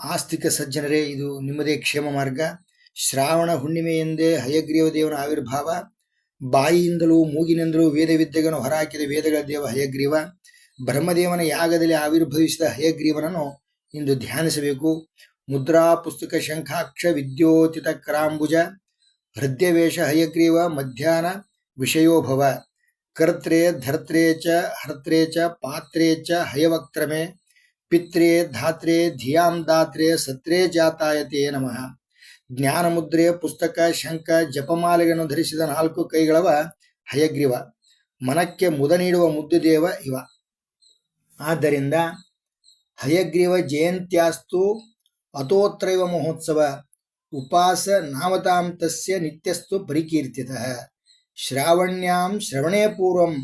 ಆಸ್ತಿಕ ಸಜ್ಜನರೇ, ಇದು ನಿಮ್ಮದೇ ಕ್ಷೇಮ ಮಾರ್ಗ. ಶ್ರಾವಣ ಹುಣ್ಣಿಮೆಯೆಂದೇ ಹಯಗ್ರೀವ ದೇವನ ಆವಿರ್ಭಾವ. ಬಾಯಿಯಿಂದಲೂ ಮೂಗಿನಿಂದಲೂ ವೇದವಿದ್ಯೆಗಳನ್ನು ಹೊರಹಾಕಿದ ವೇದಗಳ ದೇವ ಹಯಗ್ರೀವ. ಬ್ರಹ್ಮದೇವನ ಯಾಗದಲ್ಲಿ ಆವಿರ್ಭವಿಸಿದ ಹಯಗ್ರೀವನನ್ನು ಇಂದು ಧ್ಯಾನಿಸಬೇಕು. ಮುದ್ರಾ ಪುಸ್ತಕ ಶಂಖಾಕ್ಷ ವಿದ್ಯೋತಿತ ಕರಾಂಬುಜ. ಹೃದಯವೇಶ ಹಯಗ್ರೀವ ಮಧ್ಯಾಹ್ನ ವಿಷಯೋಭವ. ಕರ್ತ್ರೇ ಧರ್ತ್ರೇ ಚ ಹರ್ತ್ರೇ ಚ ಪಾತ್ರೇ ಚ ಹಯವಕ್ತ್ರಮೆ. ಪಿತ್ರೇ ಧಾತ್ರೆ ಧಿಯಾಂ ದಾತ್ರೆ ಸತ್ರೇ ಜಾತಾಯತೆ ನಮಃ. ಜ್ಞಾನಮುದ್ರೆ ಪುಸ್ತಕ ಶಂಕ ಜಪಮಾಲೆಗಳನ್ನು ಧರಿಸಿದ ನಾಲ್ಕು ಕೈಗಳವ ಹಯಗ್ರೀವ. ಮನಕ್ಕೆ ಮುದ ನೀಡುವ ಮುದ್ದು ದೇವ ಇವ. ಆದ್ದರಿಂದ ಹಯಗ್ರೀವ ಜಯಂತ್ಯಾಸ್ತು ಅಥೋತ್ರೈವ ಮಹೋತ್ಸವ. ಉಪಾಸ ನಾಮತಾಂ ತಸ್ಯ ನಿತ್ಯಸ್ತು ಪರಿಕೀರ್ತಿತ. ಶ್ರಾವಣ್ಯಾಂ ಶ್ರವಣೇ ಪೂರ್ವಂ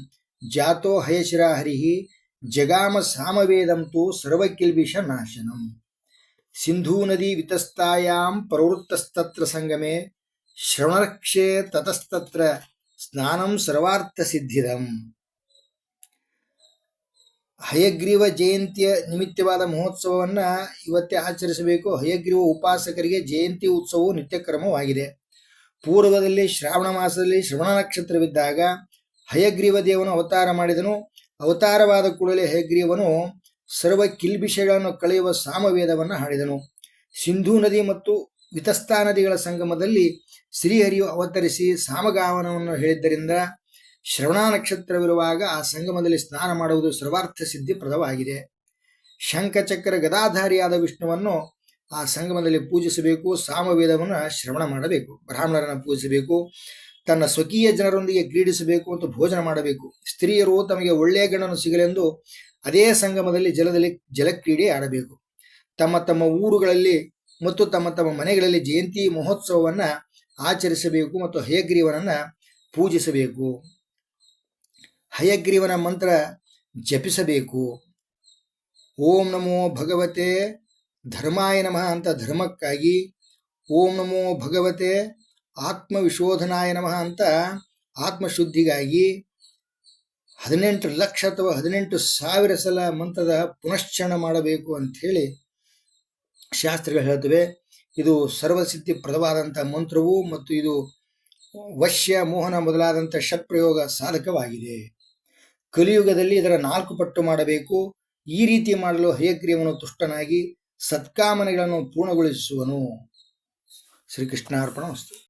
ಜಾತೋ ಹಯಶಿರ ಹರಿಃ ಜಗಾಮ ಸಾಮವೇದಂ ತು ಸರ್ವಕಿಲ್ಬಿಷ ನಾಶನಂ ಸಿಂಧೂ ನದಿ ವಿತಸ್ತಾಯಾಂ ಪ್ರವೃತ್ತಸ್ತತ್ರ ಸಂಗಮೆ ಶ್ರವಣರಕ್ಷೆ ತತಸ್ತತ್ರ ಸ್ನಾನಂ ಸರ್ವಾರ್ಥ ಸಿದ್ಧಿರಂ ಹಯಗ್ರೀವ ಜಯಂತಿಯ ನಿಮಿತ್ತವಾದ ಮಹೋತ್ಸವವನ್ನು ಇವತ್ತೇ ಆಚರಿಸಬೇಕು. ಹಯಗ್ರೀವ ಉಪಾಸಕರಿಗೆ ಜಯಂತಿ ಉತ್ಸವವು ನಿತ್ಯಕ್ರಮವಾಗಿದೆ. ಪೂರ್ವದಲ್ಲಿ ಶ್ರಾವಣ ಮಾಸದಲ್ಲಿ ಶ್ರವಣ ನಕ್ಷತ್ರವಿದ್ದಾಗ ಹಯಗ್ರೀವ ದೇವನು ಅವತಾರ ಮಾಡಿದನು. ಅವತಾರವಾದ ಕೂಡಲೇ ಹಯಗ್ರೀವನು ಸರ್ವ ಕಿಲ್ಬಿಷಗಳನ್ನು ಕಳೆಯುವ ಸಾಮವೇದವನ್ನು ಹಾಡಿದನು. ಸಿಂಧೂ ನದಿ ಮತ್ತು ವಿತಸ್ತಾ ನದಿಗಳ ಸಂಗಮದಲ್ಲಿ ಶ್ರೀಹರಿಯು ಅವತರಿಸಿ ಸಾಮಗಾವನವನ್ನು ಹೇಳಿದ್ದರಿಂದ ಶ್ರವಣ ನಕ್ಷತ್ರವಿರುವಾಗ ಆ ಸಂಗಮದಲ್ಲಿ ಸ್ನಾನ ಮಾಡುವುದು ಸರ್ವಾರ್ಥ ಸಿದ್ಧಿಪ್ರದವಾಗಿದೆ. ಶಂಖಚಕ್ರ ಗದಾಧಾರಿಯಾದ ವಿಷ್ಣುವನ್ನು ಆ ಸಂಗಮದಲ್ಲಿ ಪೂಜಿಸಬೇಕು, ಸಾಮವೇದವನ್ನು ಶ್ರವಣ ಮಾಡಬೇಕು, ಬ್ರಾಹ್ಮಣರನ್ನು ಪೂಜಿಸಬೇಕು. ತನ್ನ ಸ್ವಕೀಯ ಜನರೊಂದಿಗೆ ಕ್ರೀಡಿಸಬೇಕು ಮತ್ತು ಭೋಜನ ಮಾಡಬೇಕು. ಸ್ತ್ರೀಯರು ತಮಗೆ ಒಳ್ಳೆಯ ಗಣನು ಸಿಗಲೆಂದು ಅದೇ ಸಂಗಮದಲ್ಲಿ ಜಲದಲ್ಲಿ ಜಲಕ್ರೀಡೆ ಆಡಬೇಕು. ತಮ್ಮ ತಮ್ಮ ಊರುಗಳಲ್ಲಿ ಮತ್ತು ತಮ್ಮ ತಮ್ಮ ಮನೆಗಳಲ್ಲಿ ಜಯಂತಿ ಮಹೋತ್ಸವವನ್ನು ಆಚರಿಸಬೇಕು ಮತ್ತು ಹಯಗ್ರೀವನನ್ನ ಪೂಜಿಸಬೇಕು. ಹಯಗ್ರೀವನ ಮಂತ್ರ ಜಪಿಸಬೇಕು. ಓಂ ನಮೋ ಭಗವತೆ ಧರ್ಮಾಯ ನಮಃ ಅಂತ ಧರ್ಮಕ್ಕಾಗಿ ಓಂ ನಮೋ ಭಗವತೆ ಆತ್ಮವಿಶೋಧನಾಯ ನಮಃ ಅಂತ ಆತ್ಮಶುದ್ಧಿಗಾಗಿ ಹದಿನೆಂಟು ಲಕ್ಷ ಅಥವಾ ಹದಿನೆಂಟು ಸಾವಿರ ಸಲ ಮಂತ್ರದ ಪುನಶ್ಚರಣ ಮಾಡಬೇಕು ಅಂಥೇಳಿ ಶಾಸ್ತ್ರಗಳು ಹೇಳ್ತವೆ. ಇದು ಸರ್ವಸಿದ್ಧಿ ಪ್ರದವಾದಂಥ ಮಂತ್ರವು ಮತ್ತು ಇದು ವಶ್ಯ ಮೋಹನ ಮೊದಲಾದಂಥ ಷಟ್ಪ್ರಯೋಗ ಸಾಧಕವಾಗಿದೆ. ಕಲಿಯುಗದಲ್ಲಿ ಇದರ ನಾಲ್ಕು ಪಟ್ಟು ಮಾಡಬೇಕು. ಈ ರೀತಿ ಮಾಡಲು ಹಯಗ್ರೀವನು ತುಷ್ಟನಾಗಿ ಸತ್ಕಾಮನೆಗಳನ್ನು ಪೂರ್ಣಗೊಳಿಸುವನು. ಶ್ರೀಕೃಷ್ಣಾರ್ಪಣ ವಸ್ತು.